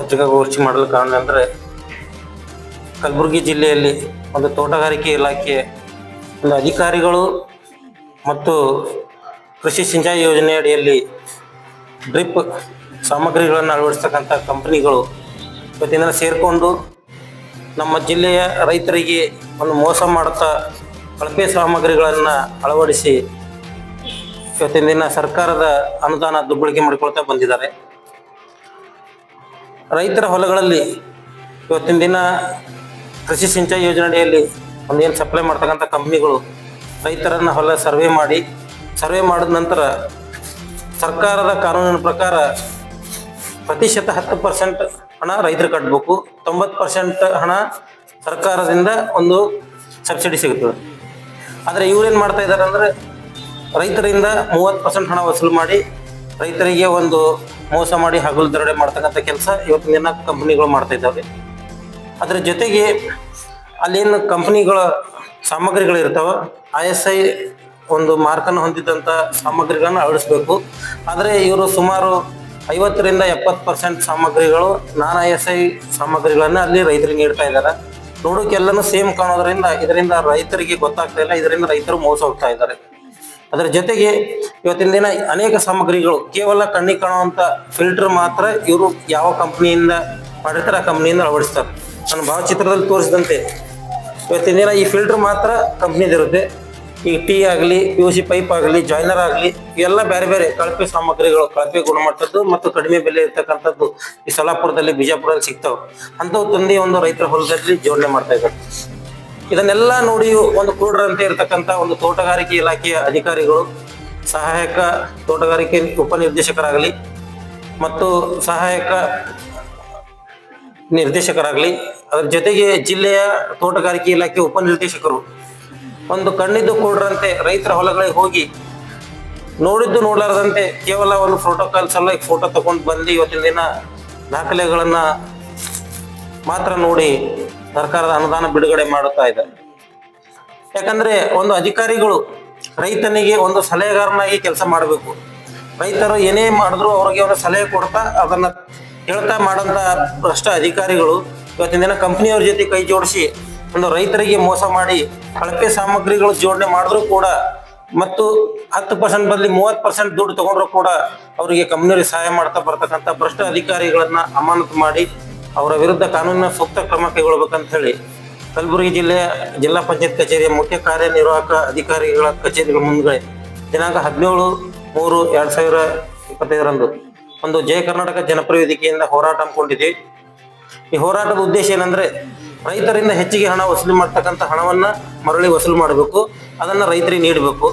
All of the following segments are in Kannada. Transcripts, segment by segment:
ಪತ್ರಿಕಾಗೋಷ್ಠಿ ಮಾಡಲು ಕಾರಣ ಅಂದರೆ ಕಲಬುರಗಿ ಜಿಲ್ಲೆಯಲ್ಲಿ ಒಂದು ತೋಟಗಾರಿಕೆ ಇಲಾಖೆ, ಒಂದು ಅಧಿಕಾರಿಗಳು ಮತ್ತು ಕೃಷಿ ಸಿಂಚಾಯಿ ಯೋಜನೆ ಅಡಿಯಲ್ಲಿ ಡ್ರಿಪ್ ಸಾಮಗ್ರಿಗಳನ್ನು ಅಳವಡಿಸ್ತಕ್ಕಂಥ ಕಂಪ್ನಿಗಳು ಇವತ್ತಿನ ಸೇರಿಕೊಂಡು ನಮ್ಮ ಜಿಲ್ಲೆಯ ರೈತರಿಗೆ ಒಂದು ಮೋಸ ಮಾಡುತ್ತಾ ಕಳಪೆ ಸಾಮಗ್ರಿಗಳನ್ನು ಅಳವಡಿಸಿ ಇವತ್ತಿನ ದಿನ ಸರ್ಕಾರದ ಅನುದಾನ ದುರ್ಬಳಕೆ ಮಾಡಿಕೊಳ್ತಾ ಬಂದಿದ್ದಾರೆ. ರೈತರ ಹೊಲಗಳಲ್ಲಿ ಇವತ್ತಿನ ದಿನ ಕೃಷಿ ಸಿಂಚಾಯಿ ಯೋಜನೆ ಅಡಿಯಲ್ಲಿ ಒಂದು ಏನು ಸಪ್ಲೈ ಮಾಡ್ತಕ್ಕಂಥ ಕಂಪ್ನಿಗಳು ರೈತರನ್ನ ಹೊಲ ಸರ್ವೆ ಮಾಡಿ ಸರ್ವೆ ಮಾಡಿದ ನಂತರ ಸರ್ಕಾರದ ಕಾನೂನಿನ ಪ್ರಕಾರ ಪ್ರತಿಶತ ಹತ್ತು ಪರ್ಸೆಂಟ್ ಹಣ ರೈತರು ಕಟ್ಟಬೇಕು ತೊಂಬತ್ತು ಪರ್ಸೆಂಟ್ ಹಣ ಸರ್ಕಾರದಿಂದ ಒಂದು ಸಬ್ಸಿಡಿ ಸಿಗುತ್ತದೆ ಆದರೆ ಇವ್ರೇನು ಮಾಡ್ತಾ ಇದ್ದಾರೆ ಅಂದರೆ ರೈತರಿಂದ ಮೂವತ್ತು ಪರ್ಸೆಂಟ್ ಹಣ ವಸೂಲು ಮಾಡಿ ರೈತರಿಗೆ ಒಂದು ಮೋಸ ಮಾಡಿ ಹಗಲು ದರೋಡೆ ಮಾಡ್ತಕ್ಕಂಥ ಕೆಲಸ ಇವತ್ತಿನ ದಿನ ಕಂಪ್ನಿಗಳು ಮಾಡ್ತಾ ಇದ್ದಾವೆ. ಅದರ ಜೊತೆಗೆ ಅಲ್ಲೇನು ಕಂಪ್ನಿಗಳ ಸಾಮಗ್ರಿಗಳು ಇರ್ತಾವ, ಐ ಎಸ್ ಐ ಒಂದು ಮಾರ್ಕನ್ನು ಹೊಂದಿದ್ದಂಥ ಸಾಮಗ್ರಿಗಳನ್ನು ಅಳವಡಿಸ್ಬೇಕು. ಆದರೆ ಇವರು ಸುಮಾರು ಐವತ್ತರಿಂದ ಎಪ್ಪತ್ತು ಪರ್ಸೆಂಟ್ ಸಾಮಗ್ರಿಗಳು ನಾನ್ ಐ ಎಸ್ ಐ ಸಾಮಗ್ರಿಗಳನ್ನು ಅಲ್ಲಿ ರೈತರಿಗೆ ನೀಡ್ತಾ ಇದ್ದಾರೆ. ನೋಡೋಕೆಲ್ಲನೂ ಸೇಮ್ ಕಾಣೋದ್ರಿಂದ ಇದರಿಂದ ರೈತರಿಗೆ ಗೊತ್ತಾಗ್ತಾ ಇಲ್ಲ, ಇದರಿಂದ ರೈತರು ಮೋಸ ಹೋಗ್ತಾ ಇದ್ದಾರೆ. ಅದರ ಜೊತೆಗೆ ಇವತ್ತಿನ ದಿನ ಅನೇಕ ಸಾಮಗ್ರಿಗಳು ಕೇವಲ ಕಣ್ಣಿಗೆ ಕಾಣುವಂಥ ಫಿಲ್ಟರ್ ಮಾತ್ರ ಇವರು ಯಾವ ಕಂಪ್ನಿಯಿಂದ ಮಾಡಿರ್ತಾರೆ ಕಂಪ್ನಿಯಿಂದ ಅಳವಡಿಸ್ತಾರೆ. ನನ್ನ ಭಾವಚಿತ್ರದಲ್ಲಿ ತೋರಿಸಿದಂತೆ ಇವತ್ತಿನ ದಿನ ಈ ಫಿಲ್ಟರ್ ಮಾತ್ರ ಕಂಪ್ನಿದಿರುತ್ತೆ ಈಗ ಟೀ ಆಗಲಿ ಪಿ ಯು ಸಿ ಪೈಪ್ ಆಗಲಿ ಜಾಯ್ನರ್ ಆಗಲಿ, ಇವೆಲ್ಲ ಬೇರೆ ಬೇರೆ ಕಳಪೆ ಸಾಮಗ್ರಿಗಳು, ಕಳಪೆ ಗುಣಮಟ್ಟದ್ದು ಮತ್ತು ಕಡಿಮೆ ಬೆಲೆ ಇರ್ತಕ್ಕಂಥದ್ದು ಈ ಸೊಲ್ಲಾಪುರದಲ್ಲಿ ಬಿಜಾಪುರದಲ್ಲಿ ಸಿಗ್ತಾವೆ. ಅಂಥವು ತಂದು ಒಂದು ರೈತರ ಹೊಲದಲ್ಲಿ ಜೋಡಣೆ ಮಾಡ್ತಾ ಇದ್ದಾರೆ. ಇದನ್ನೆಲ್ಲ ನೋಡಿ ಒಂದು ಕ್ರೂಢರಂತೆ ಇರತಕ್ಕಂತ ಒಂದು ತೋಟಗಾರಿಕೆ ಇಲಾಖೆಯ ಅಧಿಕಾರಿಗಳು, ಸಹಾಯಕ ತೋಟಗಾರಿಕೆ ಉಪನಿರ್ದೇಶಕರಾಗಲಿ ಮತ್ತು ಸಹಾಯಕ ನಿರ್ದೇಶಕರಾಗಲಿ, ಅದರ ಜೊತೆಗೆ ಜಿಲ್ಲೆಯ ತೋಟಗಾರಿಕೆ ಇಲಾಖೆ ಉಪನಿರ್ದೇಶಕರು ಒಂದು ಕಣ್ಣಿದ್ದು ಕೂಡ್ರಂತೆ ರೈತರ ಹೊಲಗಳಿಗೆ ಹೋಗಿ ನೋಡಿದ್ದು ನೋಡಲಾರದಂತೆ ಕೇವಲ ಒಂದು ಪ್ರೋಟೋಕಾಲ್ ಸಲುವಾಗಿ ಫೋಟೋ ತಗೊಂಡು ಬಂದು ಇವತ್ತಿನ ದಿನ ದಾಖಲೆಗಳನ್ನು ಮಾತ್ರ ನೋಡಿ ಸರ್ಕಾರದ ಅನುದಾನ ಬಿಡುಗಡೆ ಮಾಡುತ್ತಾ ಇದೆ. ಯಾಕಂದ್ರೆ ಒಂದು ಅಧಿಕಾರಿಗಳು ರೈತನಿಗೆ ಒಂದು ಸಲಹೆಗಾರನಾಗಿ ಕೆಲಸ ಮಾಡಬೇಕು. ರೈತರು ಏನೇ ಮಾಡಿದ್ರು ಅವ್ರಿಗೆ ಒಂದು ಸಲಹೆ ಕೊಡ್ತಾ ಅದನ್ನ ಹೇಳ್ತಾ ಮಾಡಂತ ಭ್ರಷ್ಟ ಅಧಿಕಾರಿಗಳು ಇವತ್ತಿನ ದಿನ ಕಂಪ್ನಿಯವ್ರ ಜೊತೆ ಕೈ ಜೋಡಿಸಿ ಒಂದು ರೈತರಿಗೆ ಮೋಸ ಮಾಡಿ ಕಳಪೆ ಸಾಮಗ್ರಿಗಳು ಜೋಡಣೆ ಮಾಡಿದ್ರು ಕೂಡ ಮತ್ತು ಹತ್ತು ಪರ್ಸೆಂಟ್ ಬದಲಿ ಮೂವತ್ತು ಪರ್ಸೆಂಟ್ ದುಡ್ಡು ತಗೊಂಡ್ರು ಕೂಡ ಅವರಿಗೆ ಕಂಪ್ನಿಯವರಿಗೆ ಸಹಾಯ ಮಾಡ್ತಾ ಬರ್ತಕ್ಕಂಥ ಭ್ರಷ್ಟ ಅಧಿಕಾರಿಗಳನ್ನ ಅಮಾನತು ಮಾಡಿ ಅವರ ವಿರುದ್ಧ ಕಾನೂನಿನ ಸೂಕ್ತ ಕ್ರಮ ಕೈಗೊಳ್ಳಬೇಕಂತ ಹೇಳಿ ಕಲಬುರಗಿ ಜಿಲ್ಲೆಯ ಜಿಲ್ಲಾ ಪಂಚಾಯತ್ ಕಚೇರಿಯ ಮುಖ್ಯ ಕಾರ್ಯನಿರ್ವಾಹಕ ಅಧಿಕಾರಿಗಳ ಕಚೇರಿಗಳ ಮುಂದೆ ದಿನಾಂಕ ಹದಿನೇಳು ಮೂರು ಎರಡು ಸಾವಿರ ಇಪ್ಪತ್ತೈದರಂದು ಒಂದು ಜಯ ಕರ್ನಾಟಕ ಜನಪ್ರಿಯ ವೇದಿಕೆಯಿಂದ ಹೋರಾಟ ಹಮ್ಮಿಕೊಂಡಿದೆ. ಈ ಹೋರಾಟದ ಉದ್ದೇಶ ಏನಂದ್ರೆ ರೈತರಿಂದ ಹೆಚ್ಚಿಗೆ ಹಣ ವಸೂಲಿ ಮಾಡ್ತಕ್ಕಂಥ ಹಣವನ್ನ ಮರಳಿ ವಸೂಲಿ ಮಾಡಬೇಕು, ಅದನ್ನ ರೈತರಿಗೆ ನೀಡಬೇಕು.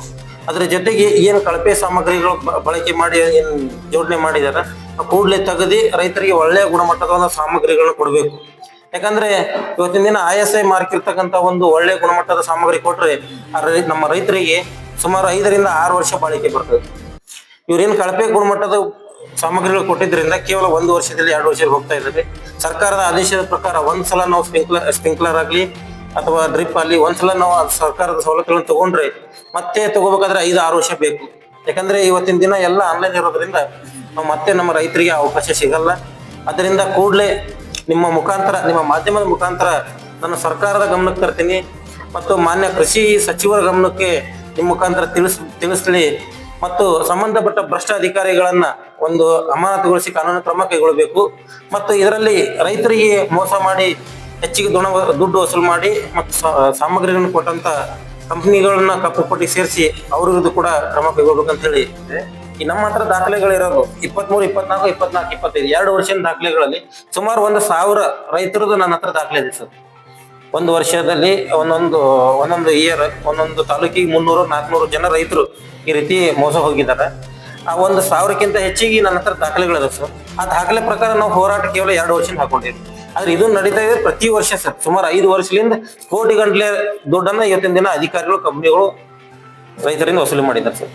ಅದರ ಜೊತೆಗೆ ಏನು ಕಳಪೆ ಸಾಮಗ್ರಿಗಳು ಬಳಕೆ ಮಾಡಿ ಏನು ಜೋಡಣೆ ಮಾಡಿದಾರೆ ಕೂಡಲೇ ತೆಗೆದು ರೈತರಿಗೆ ಒಳ್ಳೆಯ ಗುಣಮಟ್ಟದ ಸಾಮಗ್ರಿಗಳನ್ನ ಕೊಡಬೇಕು. ಯಾಕಂದ್ರೆ ಇವತ್ತಿನ ದಿನ ಐ ಎಸ್ ಐ ಮಾರ್ಕ್ ಇರ್ತಕ್ಕಂಥ ಒಂದು ಒಳ್ಳೆಯ ಗುಣಮಟ್ಟದ ಸಾಮಗ್ರಿ ಕೊಟ್ಟರೆ ನಮ್ಮ ರೈತರಿಗೆ ಸುಮಾರು ಐದರಿಂದ ಆರು ವರ್ಷ ಬಾಳಿಕೆ ಬರ್ತದೆ. ಇವ್ರೇನು ಕಳಪೆ ಗುಣಮಟ್ಟದ ಸಾಮಗ್ರಿಗಳು ಕೊಟ್ಟಿದ್ರಿಂದ ಕೇವಲ ಒಂದು ವರ್ಷದಲ್ಲಿ ಎರಡು ವರ್ಷದಲ್ಲಿ ಹೋಗ್ತಾ ಇದ್ದಾರೆ. ಸರ್ಕಾರದ ಆದೇಶದ ಪ್ರಕಾರ ಒಂದ್ಸಲ ನಾವು ಸ್ಪಿಂಕ್ಲರ್ ಸ್ಪ್ರಿಂಕ್ಲರ್ ಆಗಲಿ ಅಥವಾ ಡ್ರಿಪ್ ಆಗಲಿ ಒಂದ್ಸಲ ನಾವು ಸರ್ಕಾರದ ಸವಲತ್ತುಗಳನ್ನು ತಗೊಂಡ್ರೆ ಮತ್ತೆ ತಗೋಬೇಕಾದ್ರೆ ಐದು, ಆರು ವರ್ಷ ಬೇಕು. ಯಾಕಂದ್ರೆ ಇವತ್ತಿನ ದಿನ ಎಲ್ಲ ಆನ್ಲೈನ್ ಇರೋದ್ರಿಂದ ಮತ್ತೆ ನಮ್ಮ ರೈತರಿಗೆ ಅವಕಾಶ ಸಿಗಲ್ಲ. ಅದರಿಂದ ಕೂಡಲೇ ನಿಮ್ಮ ಮುಖಾಂತರ, ನಿಮ್ಮ ಮಾಧ್ಯಮದ ಮುಖಾಂತರ ನಾನು ಸರ್ಕಾರದ ಗಮನಕ್ಕೆ ತರ್ತೀನಿ. ಮತ್ತು ಮಾನ್ಯ ಕೃಷಿ ಸಚಿವರ ಗಮನಕ್ಕೆ ನಿಮ್ಮ ಮುಖಾಂತರ ತಿಳಿಸ್, ತಿಳಿಸ್ಲಿ. ಮತ್ತು ಸಂಬಂಧಪಟ್ಟ ಭ್ರಷ್ಟ ಅಧಿಕಾರಿಗಳನ್ನ ಒಂದು ಅಮಾನತುಗೊಳಿಸಿ ಕಾನೂನು ಕ್ರಮ ಕೈಗೊಳ್ಳಬೇಕು. ಮತ್ತು ಇದರಲ್ಲಿ ರೈತರಿಗೆ ಮೋಸ ಮಾಡಿ, ಹೆಚ್ಚಿಗೆ ದುಣ, ದುಡ್ಡು ವಸೂಲು ಮಾಡಿ, ಮತ್ತು ಸಾಮಗ್ರಿಗಳನ್ನು ಕೊಟ್ಟಂತ ಕಂಪ್ನಿಗಳನ್ನ ಕಪ್ಪು ಪಟ್ಟಿ ಸೇರಿಸಿ ಅವ್ರಿಗೂ ಕೂಡ ಕ್ರಮ ಕೈಗೊಳ್ಬೇಕಂತ ಹೇಳಿ. ಈ ನಮ್ಮ ಹತ್ರ ದಾಖಲೆಗಳಿರೋದು ಇಪ್ಪತ್ಮೂರು, ಇಪ್ಪತ್ನಾಲ್ಕು ಇಪ್ಪತ್ನಾಲ್ಕು, ಇಪ್ಪತ್ತೈದು, ಎರಡು ವರ್ಷದ ದಾಖಲೆಗಳಲ್ಲಿ ಸುಮಾರು ಒಂದು ಸಾವಿರ ರೈತರದ್ದು ನನ್ನ ಹತ್ರ ದಾಖಲೆ ಇದೆ ಸರ್. ಒಂದು ವರ್ಷದಲ್ಲಿ ಒಂದೊಂದು ಒಂದೊಂದು ಇಯರ್ ಒಂದೊಂದು ತಾಲೂಕಿಗೆ ಮುನ್ನೂರು, ನಾಲ್ಕುನೂರು ಜನ ರೈತರು ಈ ರೀತಿ ಮೋಸ ಹೋಗಿದ್ದಾರೆ. ಆ ಒಂದು ಸಾವಿರಕ್ಕಿಂತ ಹೆಚ್ಚಿಗೆ ನನ್ನ ಹತ್ರ ದಾಖಲೆಗಳಿದೆ ಸರ್. ಆ ದಾಖಲೆ ಪ್ರಕಾರ ನಾವು ಹೋರಾಟ ಕೇವಲ ಎರಡು ವರ್ಷದಿಂದ ಹಾಕೊಂಡಿದ್ವಿ ಆದ್ರೆ ಇದು ನಡೀತಾ ಇದೆ ಪ್ರತಿ ವರ್ಷ ಸರ್. ಸುಮಾರು ಐದು ವರ್ಷದಿಂದ ಕೋಟಿ ಗಂಟ್ಲೆ ದುಡ್ಡನ್ನ ಇವತ್ತಿನ ದಿನ ಅಧಿಕಾರಿಗಳು, ಕಂಪ್ನಿಗಳು ರೈತರಿಂದ ವಸೂಲಿ ಮಾಡಿದ್ದಾರೆ ಸರ್.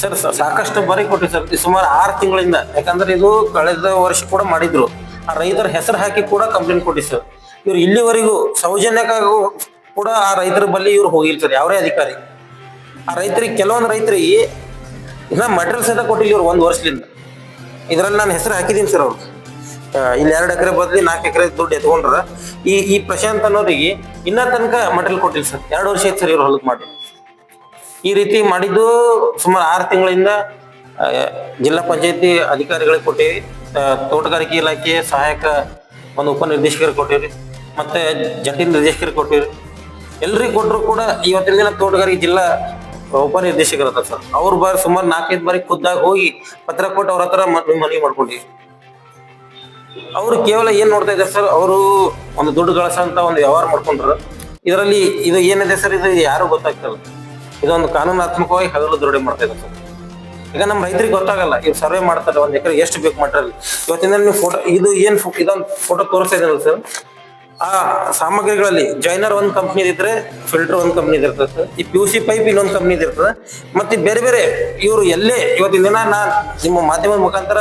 ಸರ್ ಸರ್ ಸಾಕಷ್ಟು ಬಾರಿ ಕೊಟ್ಟಿವಿ ಸರ್ ಸುಮಾರು ಆರು ತಿಂಗಳಿಂದ. ಯಾಕಂದ್ರೆ ಇದು ಕಳೆದ ವರ್ಷ ಕೂಡ ಮಾಡಿದ್ರು. ಆ ರೈತರ ಹೆಸರು ಹಾಕಿ ಕೂಡ ಕಂಪ್ಲೇಂಟ್ ಕೊಟ್ಟಿ ಸರ್ ಇವ್ರು ಇಲ್ಲಿವರೆಗೂ ಸೌಜನ್ಯಕ್ಕಾಗೂ ಕೂಡ ಆ ರೈತರ ಬಳಿ ಇವ್ರು ಹೋಗಿಲ್ಲ ಸರ್ ಯಾವರೇ ಅಧಿಕಾರಿ. ಆ ರೈತರಿಗೆ, ಕೆಲವೊಂದು ರೈತರಿಗೆ ಇನ್ನ ಮಟೀರಿಯಲ್ ಸಹಿತ ಕೊಟ್ಟಿಲ್ಲ ಇವ್ರು ಒಂದು ವರ್ಷದಿಂದ. ಇದ್ರಲ್ಲಿ ನಾನು ಹೆಸರು ಹಾಕಿದ್ದೀನಿ ಸರ್ ಅವ್ರು ಇಲ್ಲಿ ಎರಡು ಎಕರೆ ಬದಲಿ ನಾಲ್ಕು ಎಕರೆ ದುಡ್ಡು ಎತ್ಕೊಂಡ್ರ, ಈ ಈ ಪ್ರಶಾಂತ್ ಅನ್ನೋರಿಗೆ ಇನ್ನ ತನಕ ಮಟೀರಿಯಲ್ ಕೊಟ್ಟಿಲ್ಲ ಸರ್. ಎರಡು ವರ್ಷ ಆಯ್ತು ಸರ್ ಇವ್ರು ಹೊಲಕ್ ಮಾಡಿ. ಈ ರೀತಿ ಮಾಡಿದ್ದು ಸುಮಾರು ಆರು ತಿಂಗಳಿಂದ ಜಿಲ್ಲಾ ಪಂಚಾಯತಿ ಅಧಿಕಾರಿಗಳಿಗೆ ಕೊಟ್ಟಿವಿ. ತೋಟಗಾರಿಕೆ ಇಲಾಖೆ ಸಹಾಯಕ ಒಂದು ಉಪನಿರ್ದೇಶಕರಿಗೆ ಕೊಟ್ಟಿವ್ರಿ ಮತ್ತೆ ಜಂಟಿ ನಿರ್ದೇಶಕರಿಗೆ ಕೊಟ್ಟಿವ್ರಿ ಎಲ್ರಿಗೂ ಕೊಟ್ಟರು ಕೂಡ ಇವತ್ತಿನ ದಿನ ತೋಟಗಾರಿಕೆ ಜಿಲ್ಲಾ ಉಪನಿರ್ದೇಶಕರು ಅದ ಸರ್. ಅವ್ರ ಬಾರಿ ಸುಮಾರು ನಾಲ್ಕೈದು ಬಾರಿ ಖುದ್ದಾಗಿ ಹೋಗಿ ಪತ್ರ ಕೊಟ್ಟು ಅವ್ರ ಹತ್ರ ಮನವಿ ಮಾಡ್ಕೊಂಡಿವಿ. ಅವರು ಕೇವಲ ಏನ್ ನೋಡ್ತಾ ಇದ್ದಾರೆ ಸರ್, ಅವರು ಒಂದು ದುಡ್ಡು ಗಳಿಸಂತ ಒಂದು ವ್ಯವಹಾರ ಮಾಡ್ಕೊಂಡ್ರು. ಇದರಲ್ಲಿ ಇದು ಏನಿದೆ ಸರ್, ಇದು ಯಾರು ಗೊತ್ತಾಗ್ತಲ್ಲ. ಇದೊಂದು ಕಾನೂನಾತ್ಮಕವಾಗಿ ಹಗಲು ದುರುಡೆ ಮಾಡ್ತಾ ಇದ್ದಾರೆ ಈಗ ನಮ್ಮ ರೈತರಿಗೆ ಗೊತ್ತಾಗಲ್ಲ, ಇವ್ರು ಸರ್ವೆ ಮಾಡ್ತಾರೆ ಒಂದ್ ಎಕರೆ ಎಷ್ಟು ಬೇಕು ಮಾಡ್ರಲ್ಲಿ ಇವತ್ತಿನ ನೀವು ಫೋಟೋ ಇದು ಏನ್ ಇದೊಂದು ಫೋಟೋ ತೋರಿಸ್ತಾ ಇದ್ದಾರೆ ಸರ್. ಆ ಸಾಮಗ್ರಿಗಳಲ್ಲಿ ಜೈನರ್ ಒಂದ್ ಕಂಪ್ನಿ ಇದ್ರೆ ಫಿಲ್ಟರ್ ಒಂದ್ ಕಂಪ್ನಿ ಇರ್ತದೆ ಸರ್. ಈ ಪಿ ಯು ಸಿ ಪೈಪ್ ಇನ್ನೊಂದು ಕಂಪ್ನಿ ಇರ್ತದೆ. ಮತ್ತೆ ಬೇರೆ ಬೇರೆ ಇವರು ಎಲ್ಲೇ, ಇವತ್ತಿನ ದಿನ ನಾನ್ ನಿಮ್ಮ ಮಾಧ್ಯಮದ ಮುಖಾಂತರ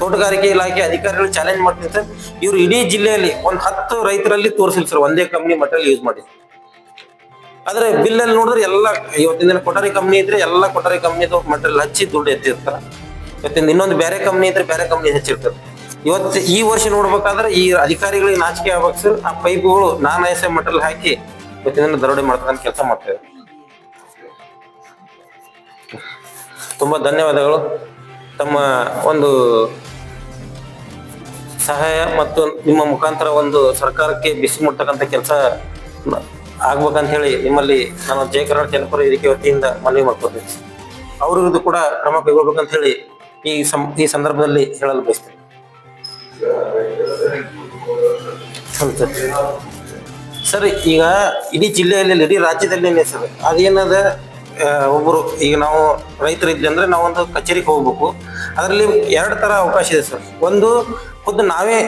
ತೋಟಗಾರಿಕೆ ಇಲಾಖೆ ಅಧಿಕಾರಿಗಳು ಚಾಲೆಂಜ್ ಮಾಡ್ತೀನಿ ಸರ್ ಇವರು ಇಡೀ ಜಿಲ್ಲೆಯಲ್ಲಿ ಒಂದ್ ಹತ್ತು ರೈತರಲ್ಲಿ ತೋರಿಸಿಲ್ಲ ಸರ್ ಒಂದೇ ಕಂಪ್ನಿ ಮಟೀರಿಯಲ್ ಯೂಸ್ ಮಾಡಿ ಆದ್ರೆ ಬಿಲ್ ಅಲ್ಲಿ ನೋಡಿದ್ರೆ ಎಲ್ಲ ಇವತ್ತಿನ ದಿನ ಕೊಠಾರಿ ಕಂಪ್ನಿ ಇದ್ರೆ ಎಲ್ಲ ಕೊಠಾರಿ ಕಂಪ್ನಿದು ಮಟೀರಿಯಲ್ ಹಚ್ಚಿ ದುಡ್ಡು ಎತ್ತಿರ್ತಾರ. ಇವತ್ತಿನ ಇನ್ನೊಂದು ಬೇರೆ ಕಂಪ್ನಿ ಇದ್ರೆ ಬೇರೆ ಕಂಪ್ನಿ ಹೆಚ್ಚಿರ್ತಾರೆ. ಇವತ್ತು ಈ ವರ್ಷ ನೋಡ್ಬೇಕಾದ್ರೆ ಈ ಅಧಿಕಾರಿಗಳಿಗೆ ನಾಚಿಕೆ ಆಗ್ಬೇಕು ಸರ್ ಆ ಪೈಪ್ಗಳು non I S I material ಹಾಕಿ ಇವತ್ತಿನ ದರೋಡೆ ಮಾಡ್ತಕ್ಕಂಥ ಕೆಲಸ ಮಾಡ್ತೇವೆ ತುಂಬಾ ಧನ್ಯವಾದಗಳು. ತಮ್ಮ ಒಂದು ಸಹಾಯ ಮತ್ತು ನಿಮ್ಮ ಮುಖಾಂತರ ಒಂದು ಸರ್ಕಾರಕ್ಕೆ ಬಿಸಿ ಮುಟ್ಟಕ್ಕಂಥ ಕೆಲಸ ಆಗ್ಬೇಕಂತ ಹೇಳಿ ನಿಮ್ಮಲ್ಲಿ ನಾನು ಜಯ ಕರ್ನಾಟಕ ಜನಪರ ವೇದಿಕೆ ವತಿಯಿಂದ ಮನವಿ ಮಾಡ್ಕೊತೀನಿ ಅವ್ರ ವಿರುದ್ಧ ಕೂಡ ಕ್ರಮ ಕೈಗೊಳ್ಬೇಕಂತ ಹೇಳಿ ಈ ಸಂ, ಈ ಸಂದರ್ಭದಲ್ಲಿ ಹೇಳಲು ಬಯಸ್ತೇನೆ. ಸರ್ ಈಗ ಇಡೀ ಜಿಲ್ಲೆಯಲ್ಲಿ, ಇಡೀ ರಾಜ್ಯದಲ್ಲಿ ಸರ್, ಅದೇನದ ಆ, ಒಬ್ರು ಈಗ ನಾವು ರೈತರು ಇದ್ವಿ ಅಂದರೆ ನಾವೊಂದು ಕಚೇರಿಗೆ ಹೋಗ್ಬೇಕು. ಅದರಲ್ಲಿ ಎರಡು ತರ ಅವಕಾಶ ಇದೆ ಸರ್. ಒಂದು ಖುದ್ದು ನಾವೇ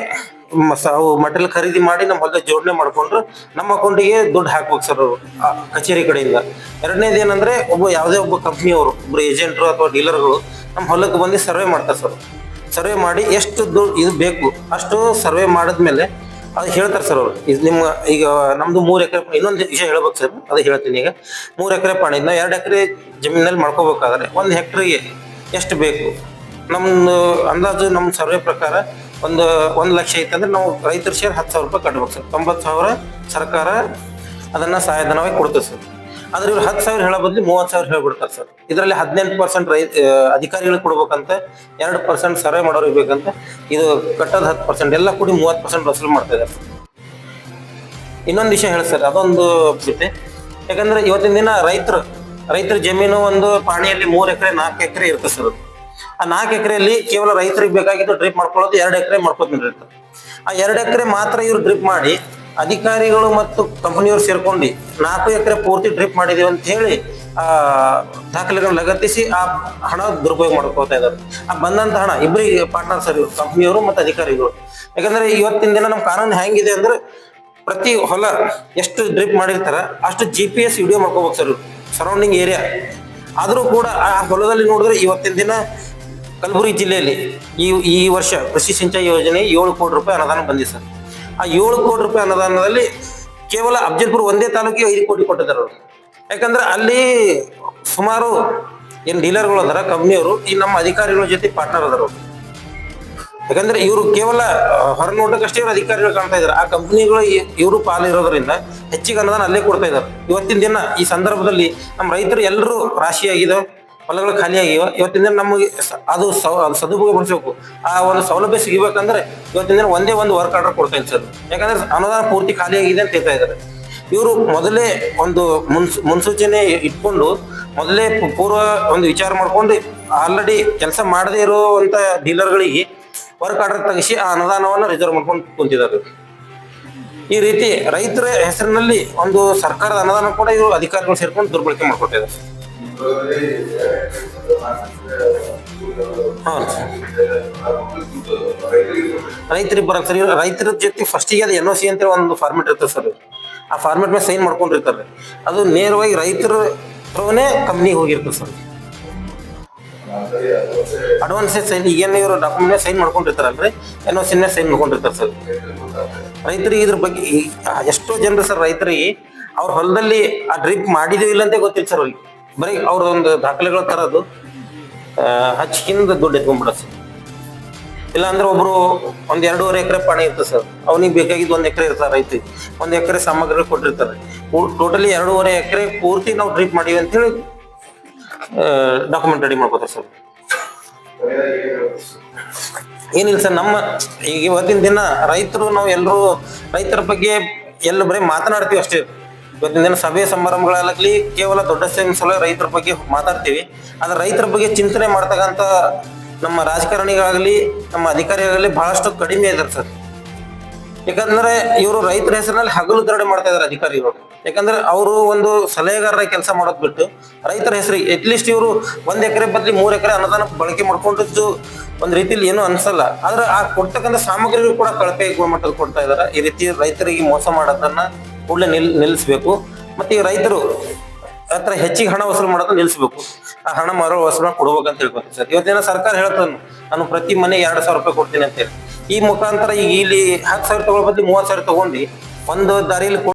ಮಟೀರಿಯಲ್ ಖರೀದಿ ಮಾಡಿ ನಮ್ಮ ಹೊಲದ ಜೋಡಣೆ ಮಾಡ್ಕೊಂಡ್ರು ನಮ್ಮ ಅಕೌಂಟಿಗೆ ದುಡ್ಡು ಹಾಕ್ಬೇಕು ಸರ್ ಅವರು ಕಚೇರಿ ಕಡೆಯಿಂದ. ಎರಡನೇದು ಏನಂದ್ರೆ ಒಬ್ಬ ಯಾವುದೇ ಒಬ್ಬ ಕಂಪ್ನಿಯವರು ಒಬ್ಬರು ಏಜೆಂಟ್ರು ಅಥವಾ ಡೀಲರ್ಗಳು ನಮ್ಮ ಹೊಲಕ್ಕೆ ಬಂದು ಸರ್ವೆ ಮಾಡ್ತಾರೆ ಸರ್. ಸರ್ವೆ ಮಾಡಿ ಎಷ್ಟು ದುಡ್ಡು ಇದು ಬೇಕು ಅಷ್ಟು ಸರ್ವೆ ಮಾಡಿದ್ಮೇಲೆ ಅದು ಹೇಳ್ತಾರೆ ಸರ್ ಅವರು. ಇದು ನಿಮ್ಮ ಈಗ ನಮ್ದು ಮೂರು ಎಕರೆ ಇನ್ನೊಂದು ವಿಷಯ ಹೇಳ್ಬೇಕು ಸರ್. ಅದು ಹೇಳ್ತೀನಿ ಈಗ. ಮೂರು ಎಕರೆ ಪಾಣಿನ ಎರಡು ಎಕರೆ ಜಮೀನಲ್ಲಿ ಮಾಡ್ಕೋಬೇಕಾದ್ರೆ ಒಂದು ಹೆಕ್ಟ್ರಿಗೆ ಎಷ್ಟು ಬೇಕು? ನಮ್ಮದು ಅಂದಾಜು ನಮ್ಮ ಸರ್ವೆ ಪ್ರಕಾರ ಒಂದು ಒಂದು ಲಕ್ಷ ಐತಂದ್ರೆ ನಾವು ರೈತರ ಶೇರ್ ಹತ್ತು ಸಾವಿರ ರೂಪಾಯಿ ಕಟ್ಬೇಕು ಸರ್. ತೊಂಬತ್ತು ಸಾವಿರ ಸರ್ಕಾರ ಅದನ್ನ ಸಹಾಯಧನವಾಗಿ ಕೊಡ್ತದೆ ಸರ್. ಆದ್ರೆ ಇವ್ರು ಹತ್ತು ಸಾವಿರ ಹೇಳೋ ಬದಲು ಮೂವತ್ತು ಸಾವಿರ ಹೇಳ್ಬಿಡ್ತಾರೆ ಸರ್. ಇದರಲ್ಲಿ ಹದಿನೆಂಟು ಪರ್ಸೆಂಟ್ ರೈ ಅಧಿಕಾರಿಗಳಿಗೆ ಕೊಡ್ಬೇಕಂತ, ಎರಡು ಪರ್ಸೆಂಟ್ ಸರ್ವೆ ಮಾಡೋರಿಗೆ ಬೇಕಂತ, ಇದು ಕಟ್ಟೋದು ಹತ್ತು ಪರ್ಸೆಂಟ್ ಎಲ್ಲ ಕೂಡಿ ಮೂವತ್ತು ಪರ್ಸೆಂಟ್ ವಸೂಲು ಮಾಡ್ತಾ ಇದ್ದಾರೆ ಇನ್ನೊಂದು ವಿಷಯ ಹೇಳಿ ಸರ್, ಅದೊಂದು ಬಿಟ್ಟೆ. ಯಾಕಂದ್ರೆ ಇವತ್ತಿನ ದಿನ ರೈತರು, ರೈತರ ಜಮೀನು ಒಂದು ಪಾಣಿಯಲ್ಲಿ ಮೂರು ಎಕರೆ, ನಾಲ್ಕು ಎಕರೆ ಇರ್ತದೆ ಸರ್. ಆ ನಾಲ್ಕು ಎಕರೆಯಲ್ಲಿ ಕೇವಲ ರೈತರಿಗೆ ಬೇಕಾಗಿದ್ದು ಡ್ರಿಪ್ ಮಾಡ್ಕೊಳ್ಳೋದು, ಎರಡು ಎಕರೆ ಮಾಡ್ಕೊತೀನಿ ಆ ಎರಡು ಎಕರೆ ಮಾತ್ರ ಇವ್ರು ಡ್ರಿಪ್ ಮಾಡಿ ಅಧಿಕಾರಿಗಳು ಮತ್ತು ಕಂಪನಿಯವರು ಸೇರ್ಕೊಂಡು ನಾಲ್ಕು ಎಕರೆ ಪೂರ್ತಿ ಡ್ರಿಪ್ ಮಾಡಿದೀವಿ ಅಂತ ಹೇಳಿ, ಆ, ದಾಖಲೆಗಳನ್ನ ಲಗತ್ತಿಸಿ ಆ ಹಣ ದುರುಪಯೋಗ ಮಾಡ್ಕೋತಾ ಇದ್ದಾರೆ. ಆ, ಬಂದಂತ ಹಣ ಇಬ್ಬರಿಗೆ ಪಾರ್ಟ್ನರ್ ಸರ್ ಕಂಪನಿಯವರು ಮತ್ತು ಅಧಿಕಾರಿಗಳು. ಯಾಕಂದ್ರೆ ಇವತ್ತಿನ ದಿನ ನಮ್ಮ ಕಾನೂನು ಹೆಂಗಿದೆ ಅಂದ್ರೆ ಪ್ರತಿ ಹೊಲ ಎಷ್ಟು ಡ್ರಿಪ್ ಮಾಡಿರ್ತಾರ ಅಷ್ಟು ಜಿ ಪಿ ಎಸ್ ವಿಡಿಯೋ ಮಾಡ್ಕೋಬೇಕು ಸರ್ ಸರೌಂಡಿಂಗ್ ಏರಿಯಾ ಆದರೂ ಕೂಡ ಆ ಹೊಲದಲ್ಲಿ ನೋಡಿದ್ರೆ ಇವತ್ತಿನ ದಿನ ಕಲಬುರಗಿ ಜಿಲ್ಲೆಯಲ್ಲಿ ಈ ಈ ವರ್ಷ ಕೃಷಿ ಸಿಂಚಾಯಿ ಯೋಜನೆ ಏಳು ಕೋಟಿ ರೂಪಾಯಿ ಅನುದಾನ ಬಂದಿದೆ ಸರ್. ಆ ಏಳು ಕೋಟಿ ರೂಪಾಯಿ ಅನುದಾನದಲ್ಲಿ ಕೇವಲ ಅಫ್ಜಲ್ಪುರ್ ಒಂದೇ ತಾಲೂಕಿಗೆ ಐದು ಕೋಟಿ ಕೊಟ್ಟಿದ್ದಾರೆ ಅವರು. ಯಾಕಂದ್ರೆ ಅಲ್ಲಿ ಸುಮಾರು ಏನು ಡೀಲರ್ಗಳು ಅದರ, ಕಂಪ್ನಿಯವರು, ಈ ನಮ್ಮ ಅಧಿಕಾರಿಗಳ ಜೊತೆ ಪಾರ್ಟ್ನರ್ ಅದರ ಅವರು. ಯಾಕಂದ್ರೆ ಇವರು ಕೇವಲ ಹೊರ ಹೊರನೋಟಕ್ಕಷ್ಟೇ ಇವರು ಅಧಿಕಾರಿಗಳು ಕಾಣ್ತಾ ಇದ್ದಾರೆ ಆ ಕಂಪ್ನಿಗಳು ಇವರು ಪಾಲಿರೋದ್ರಿಂದ ಹೆಚ್ಚಿಗೆ ಅನುದಾನ ಅಲ್ಲೇ ಕೊಡ್ತಾ ಇದ್ದಾರೆ ಇವತ್ತಿನ ದಿನ ಈ ಸಂದರ್ಭದಲ್ಲಿ ನಮ್ಮ ರೈತರು ಎಲ್ಲರೂ ರಾಶಿಯಾಗಿದ್ದಾವೆ ಹೊಲಗಳು ಖಾಲಿಯಾಗಿವೆ ಇವತ್ತಿನ ದಿನ ನಮಗೆ ಅದು ಸೌ- ಅದು ಸದುಪಯೋಗಪಡಿಸಬೇಕು. ಆ ಒಂದು ಸೌಲಭ್ಯ ಸಿಗಬೇಕಂದ್ರೆ ಇವತ್ತಿನ ದಿನ ಒಂದೇ ಒಂದು ವರ್ಕ್ ಆರ್ಡರ್ ಕೊಡ್ತಾ ಯಾಕಂದ್ರೆ ಅನುದಾನ ಪೂರ್ತಿ ಖಾಲಿಯಾಗಿದೆ ಅಂತ ಹೇಳ್ತಾ ಇದ್ದಾರೆ. ಇವರು ಮೊದಲೇ ಒಂದು ಮುನ್ಸ್ ಮುನ್ಸೂಚನೆ ಇಟ್ಕೊಂಡು ಮೊದಲೇ ಪೂರ್ವ ಒಂದು ವಿಚಾರ ಮಾಡ್ಕೊಂಡು ಆಲ್ರೆಡಿ ಕೆಲಸ ಮಾಡದೇ ಇರುವಂತ ಡೀಲರ್ಗಳಿಗೆ ವರ್ಕ್ ಆರ್ಡರ್ ತೆಗಿಸಿ ಆ ಅನುದಾನವನ್ನು ರಿಸರ್ವ್ ಮಾಡ್ಕೊಂಡು ಕುಂತಿದ್ದಾರೆ. ಈ ರೀತಿ ರೈತರ ಹೆಸರಿನಲ್ಲಿ ಒಂದು ಸರ್ಕಾರದ ಅನುದಾನ ಕೂಡ ಇವರು ಅಧಿಕಾರಿಗಳು ಸೇರ್ಕೊಂಡು ದುರ್ಬಳಕೆ ಮಾಡ್ಕೊಟ್ಟಿದ್ದಾರೆ ರೈತರಿಗೆ ಬರಕ್ ಸರ್ ರೈತರ ಜೊತೆ ಫಸ್ಟಿಗೆ ಅದು ಎನ್ ಒ ಸಿ ಅಂತ ಒಂದು ಫಾರ್ಮೆಟ್ ಇರ್ತದೆ ಸರ್ ಆ ಫಾರ್ಮೆಟ್ ಮೇಲೆ ಸೈನ್ ಮಾಡ್ಕೊಂಡಿರ್ತಾರೆ. ಅದು ನೇರವಾಗಿ ರೈತರ ಥ್ರೂನೇ ಕಂಪ್ನಿಗೆ ಹೋಗಿರ್ತದೆ ಸರ್. ಅಡ್ವಾನ್ಸ್ ಸೈನ್ ಈಗೇನು ಇವರು ಡಾಕ್ಯುಮೆಂಟ್ ಸೈನ್ ಮಾಡ್ಕೊಂಡಿರ್ತಾರಲ್ರಿ ಎನ್ ಒ ಸಿ ಸೈನ್ ಮಾಡ್ಕೊಂಡಿರ್ತಾರೆ ಸರ್. ರೈತರಿಗೆ ಇದ್ರ ಬಗ್ಗೆ ಎಷ್ಟೋ ಜನರು ಸರ್ ರೈತರಿಗೆ ಅವ್ರ ಹೊಲದಲ್ಲಿ ಆ ಡ್ರಿಪ್ ಮಾಡಿದೀವಿ ಇಲ್ಲ ಅಂತ ಗೊತ್ತಿಲ್ಲ ಸರ್ ಅವ್ರಿಗೆ. ಬರೀ ಅವ್ರದೊಂದು ದಾಖಲೆಗಳು ತರೋದು ಹಚ್ಕಿಂದ ದುಡ್ಡು ಎತ್ಕೊಂಡ್ಬಿಡೋದು ಸರ್. ಇಲ್ಲಾಂದ್ರೆ ಒಬ್ರು ಒಂದ್ ಎರಡೂವರೆ ಎಕರೆ ಪಾಣಿ ಇರ್ತದೆ ಸರ್. ಅವನಿಗೆ ಬೇಕಾಗಿದ್ದು ಒಂದ್ ಎಕರೆ ಇರ್ತಾರೆ ರೈತ ಒಂದ್ ಎಕರೆ ಸಾಮಗ್ರಿ ಕೊಟ್ಟಿರ್ತಾರೆ. ಟೋಟಲಿ ಎರಡೂವರೆ ಎಕರೆ ಪೂರ್ತಿ ನಾವು ಡ್ರಿಪ್ ಮಾಡಿವಿ ಅಂತ ಹೇಳಿ ಡಾಕ್ಯುಮೆಂಟ್ ರೆಡಿ ಮಾಡ್ಕೋತಾರೆ ಸರ್. ಏನಿಲ್ಲ ಸರ್, ನಮ್ಮ ಈಗ ಇವತ್ತಿನ ದಿನ ರೈತರು ನಾವು ಎಲ್ಲರೂ ರೈತರ ಬಗ್ಗೆ ಎಲ್ಲ ಬರೀ ಮಾತನಾಡ್ತೀವಿ ಅಷ್ಟೇ. ಇವತ್ತಿನ ದಿನ ಸಭೆ ಸಮಾರಂಭಗಳಾಗಲಿ ಕೇವಲ ದೊಡ್ಡ ಸಲ ರೈತರ ಬಗ್ಗೆ ಮಾತಾಡ್ತೀವಿ. ಆದ್ರೆ ರೈತರ ಬಗ್ಗೆ ಚಿಂತನೆ ಮಾಡ್ತಕ್ಕಂಥ ನಮ್ಮ ರಾಜಕಾರಣಿಗಳಾಗಲಿ, ನಮ್ಮ ಅಧಿಕಾರಿಗಳಾಗಲಿ ಬಹಳಷ್ಟು ಕಡಿಮೆ ಇದ್ದಾರೆ ಸರ್. ಯಾಕಂದ್ರೆ ಇವರು ರೈತರ ಹೆಸರಿನಲ್ಲಿ ಹಗಲು ದರಡೆ ಮಾಡ್ತಾ ಇದಾರೆ ಅಧಿಕಾರಿಗಳು. ಯಾಕಂದ್ರೆ ಅವರು ಒಂದು ಸಲಹೆಗಾರರ ಕೆಲಸ ಮಾಡೋದ್ ಬಿಟ್ಟು ರೈತರ ಹೆಸರಿಗೆ ಅಟ್ಲೀಸ್ಟ್ ಇವರು ಒಂದ್ ಎಕರೆ ಬದಲಿ ಮೂರ್ ಎಕರೆ ಅನುದಾನ ಬಳಕೆ ಮಾಡ್ಕೊಂಡಿದ್ದು ಒಂದ್ ರೀತಿಲಿ ಏನು ಅನ್ಸಲ್ಲ. ಆದ್ರೆ ಆ ಕೊಡ್ತಕ್ಕಂಥ ಸಾಮಗ್ರಿಗಳು ಕೂಡ ಕಳಪೆ ಗುಣಮಟ್ಟದ ಕೊಡ್ತಾ ಇದಾರೆ. ಈ ರೀತಿ ರೈತರಿಗೆ ಮೋಸ ಮಾಡೋದನ್ನ ಕೂಡಲೇ ನಿಲ್ ನಿಲ್ಲಿಸ್ಬೇಕು. ಮತ್ತು ಈ ರೈತರು ಹತ್ರ ಹೆಚ್ಚಿಗೆ ಹಣ ವಸೂಲು ಮಾಡೋದು ನಿಲ್ಲಿಸ್ಬೇಕು. ಆ ಹಣ ಮರು ವಸೂಲ ಕೊಡ್ಬೇಕಂತ ಹೇಳ್ಕೊತೀನಿ ಸರ್. ಇವತ್ತಿನ ಸರ್ಕಾರ ಹೇಳ್ತಾನೆ, ನಾನು ಪ್ರತಿ ಮನೆ ಎರಡು ಸಾವಿರ ರೂಪಾಯಿ ಕೊಡ್ತೀನಿ ಅಂತ ಹೇಳಿ ಈ ಮುಖಾಂತರ ಈಗ ಇಲ್ಲಿ ಹತ್ತು ಸಾವಿರ ತಗೊಳ್ಳೋ ಬದಲು ಮೂವತ್ತು ಸಾವಿರ ತಗೊಂಡು ಒಂದು ದಾರಿಯಲ್ಲಿ